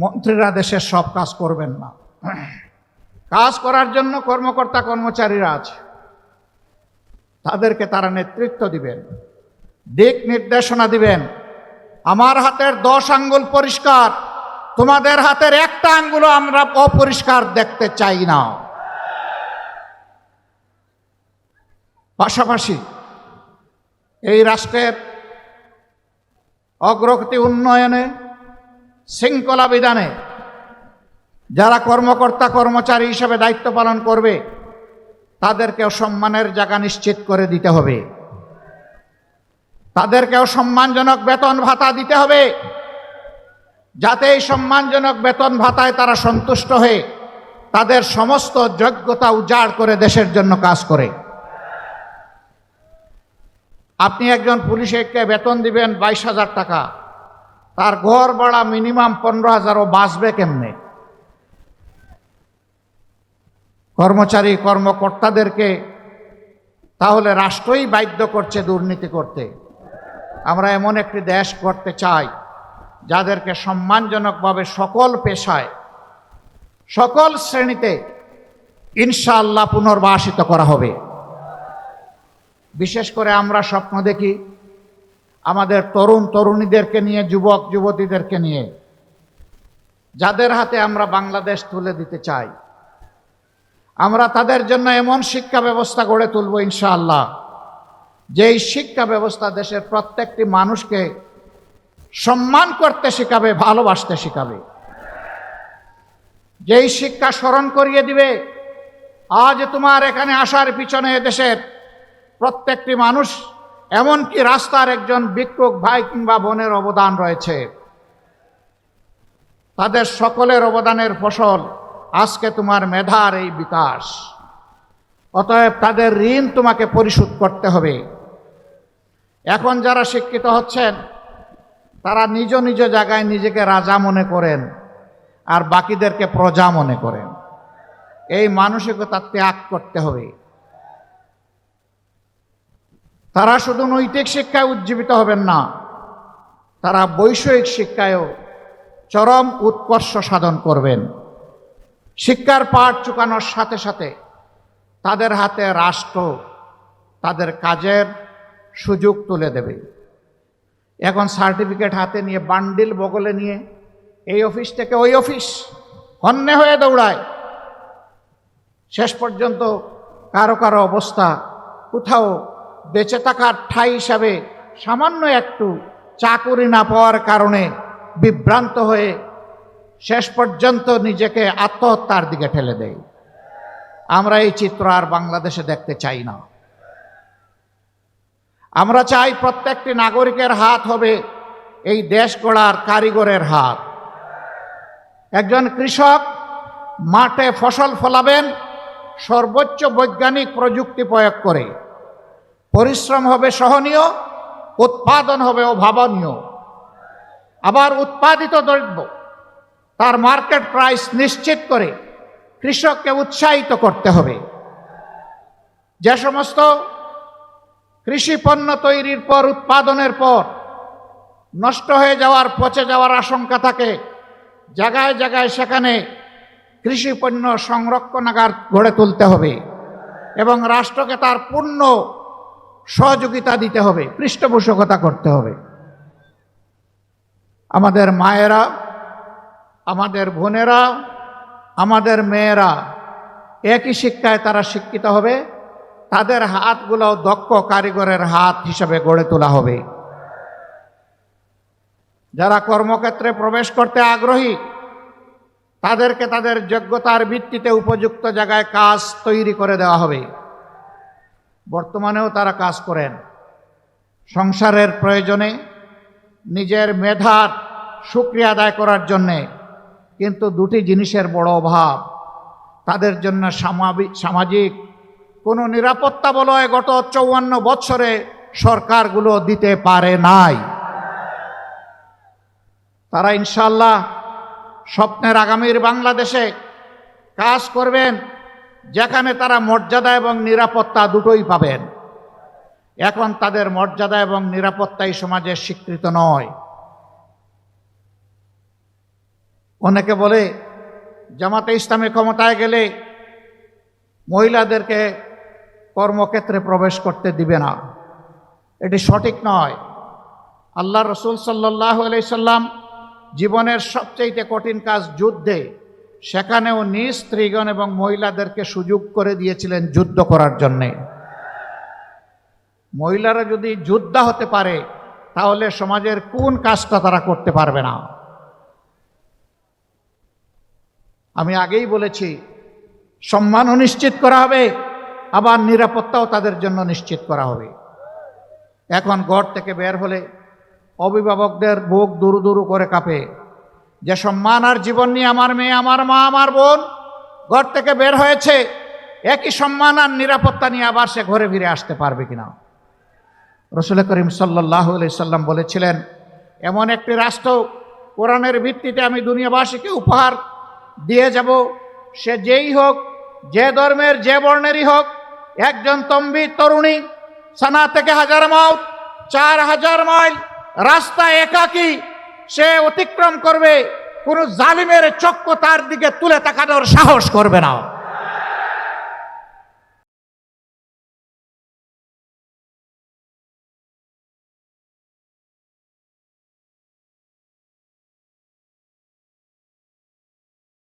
মন্ত্রীরা দেশের সব কাজ করবেন না। কাজ করার জন্য কর্মকর্তা কর্মচারীরা আছে। তাদেরকে তারা নেতৃত্ব দিবেন, দিক নির্দেশনা দিবেন। আমার হাতের দশ আঙ্গুল পরিষ্কার, তোমাদের হাতের একটা আঙ্গুলও আমরা অপরিষ্কার দেখতে চাই না। পাশাপাশি এই রাষ্ট্রের অগ্রগতি উন্নয়নে শৃঙ্খলা বিধানে যারা কর্মকর্তা, কর্মচারী হিসেবে দায়িত্ব পালন করবে, তাদেরকেও সম্মানের জায়গা নিশ্চিত করে দিতে হবে। তাদেরকেও সম্মানজনক বেতন ভাতা দিতে হবে। যাতে এই সম্মানজনক বেতন ভাতায় তারা সন্তুষ্ট হয়ে তাদের সমস্ত যোগ্যতা উজাড় করে দেশের জন্য কাজ করে। আপনি একজন পুলিশকে বেতন দিবেন বাইশ হাজার টাকা। তার ঘর ভাড়া মিনিমাম পনেরো হাজার, ও বাঁচবে কেমনে? কর্মচারী, কর্মকর্তাদেরকে তাহলে রাষ্ট্রই বাধ্য করছে দুর্নীতি করতে। আমরা এমন একটি দেশ করতে চাই, যাদেরকে সম্মানজনকভাবে সকল পেশায়, সকল শ্রেণীতে ইনশাআল্লাহ পুনর্বাসিত করা হবে। বিশেষ করে আমরা স্বপ্ন দেখি আমাদের তরুণ তরুণীদেরকে নিয়ে, যুবক যুবতীদেরকে নিয়ে। যাদের হাতে আমরা বাংলাদেশ তুলে দিতে চাই, আমরা তাদের জন্য এমন শিক্ষা ব্যবস্থা গড়ে তুলব ইনশাআল্লাহ, যেই শিক্ষা ব্যবস্থা দেশের প্রত্যেকটি মানুষকে সম্মান করতে শেখাবে, ভালোবাসতে শেখাবে। যেই শিক্ষা স্মরণ করিয়ে দিবে, আজ তোমার এখানে আসার পিছনে দেশের প্রত্যেকটি মানুষ এমনকি রাস্তার একজন ভিক্ষুক ভাই কিংবা বোনের অবদান রয়েছে। তাদের সকলের অবদানের ফসল আজকে তোমার মেধার এই বিকাশ। অতএব তাদের ঋণ তোমাকে পরিশোধ করতে হবে। এখন যারা শিক্ষিত হচ্ছেন, তারা নিজ নিজ জায়গায় নিজেকে রাজা মনে করেন আর বাকিদেরকে প্রজা মনে করেন। এই মানসিকতা ত্যাগ করতে হবে। তারা শুধু নৈতিক শিক্ষায় উজ্জীবিত হবেন না, তারা বৈষয়িক শিক্ষায়ও চরম উৎকর্ষ সাধন করবেন। শিক্ষার পাঠ চুকানোর সাথে সাথে তাদের হাতে রাষ্ট্র তাদের কাজের সুযোগ তুলে দেবে। এখন সার্টিফিকেট হাতে নিয়ে, বান্ডিল বগলে নিয়ে এই অফিস থেকে ওই অফিস অন্যে হয়ে দৌড়ায়। শেষ পর্যন্ত কারও কারও অবস্থা কোথাও বেঁচে থাকার ঠাই হিসাবে সামান্য একটু চাকুরি না পাওয়ার কারণে বিভ্রান্ত হয়ে শেষ পর্যন্ত নিজেকে আত্মহত্যার দিকে ঠেলে দেয়। আমরা এই চিত্র আর বাংলাদেশে দেখতে চাই না। আমরা চাই প্রত্যেকটি নাগরিকের হাত হবে এই দেশ গড়ার কারিগরের হাত। একজন কৃষক মাঠে ফসল ফলাবেন, সর্বোচ্চ বৈজ্ঞানিক প্রযুক্তি প্রয়োগ করে। পরিশ্রম হবে সহনীয়, উৎপাদন হবে অভাবনীয়। আবার উৎপাদিত দ্রব্য, তার মার্কেট প্রাইস নিশ্চিত করে কৃষককে উৎসাহিত করতে হবে। যে সমস্ত কৃষি পণ্য তৈরির পর, উৎপাদনের পর নষ্ট হয়ে যাওয়ার, পচে যাওয়ার আশঙ্কা থাকে, জায়গায় জায়গায় সেখানে কৃষি পণ্য সংরক্ষণাগার গড়ে তুলতে হবে এবং রাষ্ট্রকে তার পূর্ণ সহযোগিতা দিতে হবে, পৃষ্ঠপোষকতা করতে হবে। আমাদের মায়েরা, আমাদের বোনেরা, আমাদের মেয়েরা একই শিক্ষায় তারা শিক্ষিত হবে, তাদের হাতগুলো দক্ষ কারিগরের হাত হিসাবে গড়ে তোলা হবে। যারা কর্মক্ষেত্রে প্রবেশ করতে আগ্রহী, তাদেরকে তাদের যোগ্যতার ভিত্তিতে উপযুক্ত জায়গায় কাজ তৈরি করে দেওয়া হবে। বর্তমানেও তারা কাজ করেন। সংসারের প্রয়োজনে, নিজের মেধার সুক্রিয়া আদায় করার জন্যে কিন্তু দুটি জিনিসের বড় অভাব। তাদের জন্য সামাজিক কোনো নিরাপত্তা বলয় গত চৌয়ান্ন বৎসরে সরকারগুলো দিতে পারে নাই। তারা ইনশাল্লাহ স্বপ্নের আগামীর বাংলাদেশে কাজ করবেন যেখানে তারা মর্যাদা এবং নিরাপত্তা দুটোই পাবেন। এখন তাদের মর্যাদা এবং নিরাপত্তাই সমাজে স্বীকৃত নয়। অনেকে বলে, জামাতে ইসলামী ক্ষমতায় গেলে মহিলাদেরকে কর্মক্ষেত্রে প্রবেশ করতে দিবে না। এটি সঠিক নয়। আল্লাহ রসুল সাল্লাহ সাল্লাম জীবনের সবচেয়ে কঠিন কাজ যুদ্ধে সেখানেও নিজ স্ত্রীগণ এবং মহিলাদেরকে সুযোগ করে দিয়েছিলেন যুদ্ধ করার জন্যে। মহিলারা যদি যোদ্ধা হতে পারে, তাহলে সমাজের কোন কাজটা তারা করতে পারবে না? আমি আগেই বলেছি, সম্মানও নিশ্চিত করা হবে, আবার নিরাপত্তাও তাদের জন্য নিশ্চিত করা হবে। এখন ঘর থেকে বের হলে অভিভাবকদের বুক দুরু দুরু করে কাঁপে। যে সম্মান আর জীবন নিয়ে আমার মেয়ে, আমার মা, আমার বোন ঘর থেকে বের হয়েছে, একই সম্মান আর নিরাপত্তা নিয়ে আবার সে ঘরে ফিরে আসতে পারবে কিনা? রসুল করিম সাল্লাহ সাল্লাম বলেছিলেন, এমন একটি রাষ্ট্র কোরআনের ভিত্তিতে আমি দুনিয়াবাসীকে উপহার দিয়ে যাব, সে যেই হোক, যে ধর্মের, যে বর্ণেরই হোক, একজন তম্বি, তরুণী, সানা থেকে হাজার মাইল, চার হাজার মাইল, রাস্তা একাকী সে অতিক্রম করবে কোনো জালিমের চক্র তার দিকে তুলে তাকানোর সাহস করবে না।